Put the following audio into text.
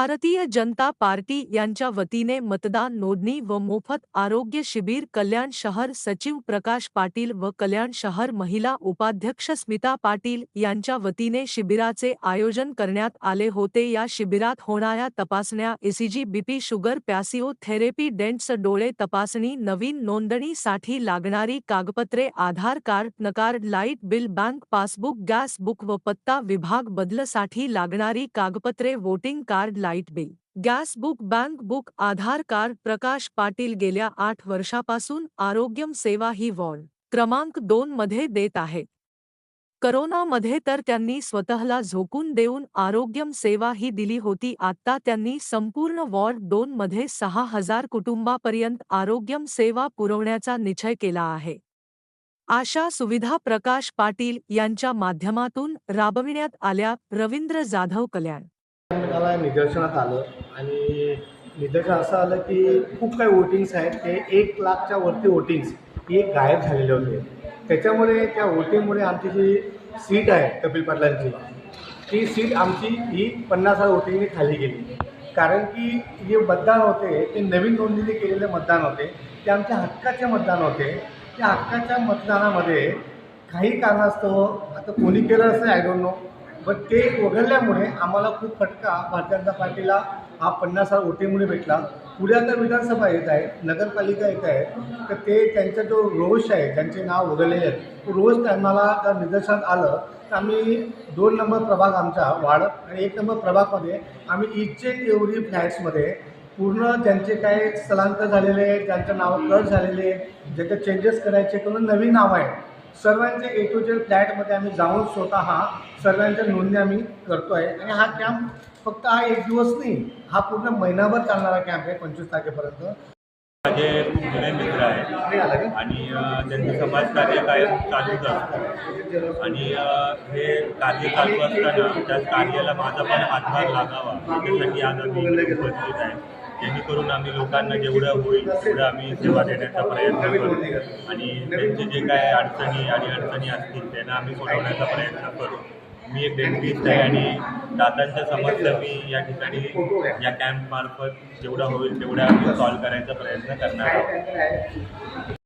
Bharatiya Janata party यांच्या वतीने मतदान नोंदणी व मोफत आरोग्य शिबिर कल्याण शहर सचिव प्रकाश पाटील व कल्याण शहर महिला उपाध्यक्ष स्मिता पाटील यांच्या वतीने शिबिराचे आयोजन करण्यात आले होते. या शिबिरात होणाऱ्या तपासण्या ECG BP sugar physio therapy dents डोळे तपासणी नवीन नोंदणीसाठी लागणारी कागपत्रे Aadhaar card नकार्ड light bill bank passbook gas book व पत्ता विभाग बदलसाठी लागणारी कागदपत्रे voting card light bill gas book bank book Aadhaar card Prakash Patil गेल्या आठ वर्षापासून आरोग्यम सेवा ही वॉर्ड क्रमांक दोन मध्ये देत आहेत. करोनामध्ये तर त्यांनी स्वतःला झोकून देऊन आरोग्यम सेवा ही दिली होती. आता त्यांनी संपूर्ण वॉर्ड दोन मध्ये सहा हजार कुटुंबापर्यंत आरोग्यम सेवा पुरवण्याचा निश्चय केला आहे. आशा सुविधा प्रकाश पाटील यांच्या माध्यमातून राबविण्यात आल्या रवींद्र जाधव कल्याण मला निदर्शनात आलं आणि निदर्शन असं आलं की खूप काही वोटिंग्स आहेत. ते एक लाखच्या वरती वोटिंग्स ही एक गायब झालेले होते. त्याच्यामुळे त्या वोटिंगमुळे आमची जी सीट आहे कपिल पाटलांची ती सीट आमची ही पन्नास हजार वोटिंगने खाली गेली. कारण की जे मतदान होते ते नवीन नोंदणीने केलेले मतदान होते. ते आमच्या हक्काचे मतदान होते. त्या हक्काच्या मतदानामध्ये काही कारणास्तव आता कोणी केलं असं आय डोंट नो बट ते वगळल्यामुळे आम्हाला खूप फटका भारतीय जनता पार्टीला हा पन्नास हजार ओटीमुळे भेटला. पुढे आता विधानसभा येत आहे नगरपालिका येत आहे तर ते त्यांचा जो रोष आहे ज्यांचे नाव वगळलेले आहेत तो रोष त्यांना जर निदर्शनात आलं तर आम्ही दोन नंबर प्रभाग आमचा वाढत आणि एक नंबर प्रभागमध्ये आम्ही इच्छे एवढी फ्लॅट्समध्ये पूर्ण ज्यांचे काय स्थलांतर झालेले आहेत ज्यांचं नावं कट झालेले आहेत ज्याचे चेंजेस करायचे किंवा नवीन नाव आहे सर्वांचे ए टू जेड फ्लॅटमध्ये आम्ही जाऊन स्वतः सर्वांच्या नोंदणी आम्ही करतो आहे आणि हा कॅम्प फक्त हा एक दिवस नाही हा पूर्ण महिनाभर चालणारा कॅम्प आहे पंचवीस तारखेपर्यंत. माझे खूप जुने मित्र आहेत आणि अ, त्यांचं समाजकार्य काय चालूच असतं. आणि हे कार्य चालू असताना त्या कार्याला माझा पण हातभार लागावा याच्यासाठी आज आम्ही उपस्थित आहे. जेणेकरून आम्ही लोकांना जेवढं होईल तेवढं आम्ही सेवा देण्याचा प्रयत्न करू. आणि त्यांचे जे काय अडचणी आणि अडचणी असतील त्यांना आम्ही सोडवण्याचा प्रयत्न करू. मी एक डेंटिस्ट आहे आणि दातांच्या समस्या मी या ठिकाणी या कॅम्पमार्फत जेवढा होईल तेवढा आम्ही सॉल्व्ह करायचा प्रयत्न करणार आहोत.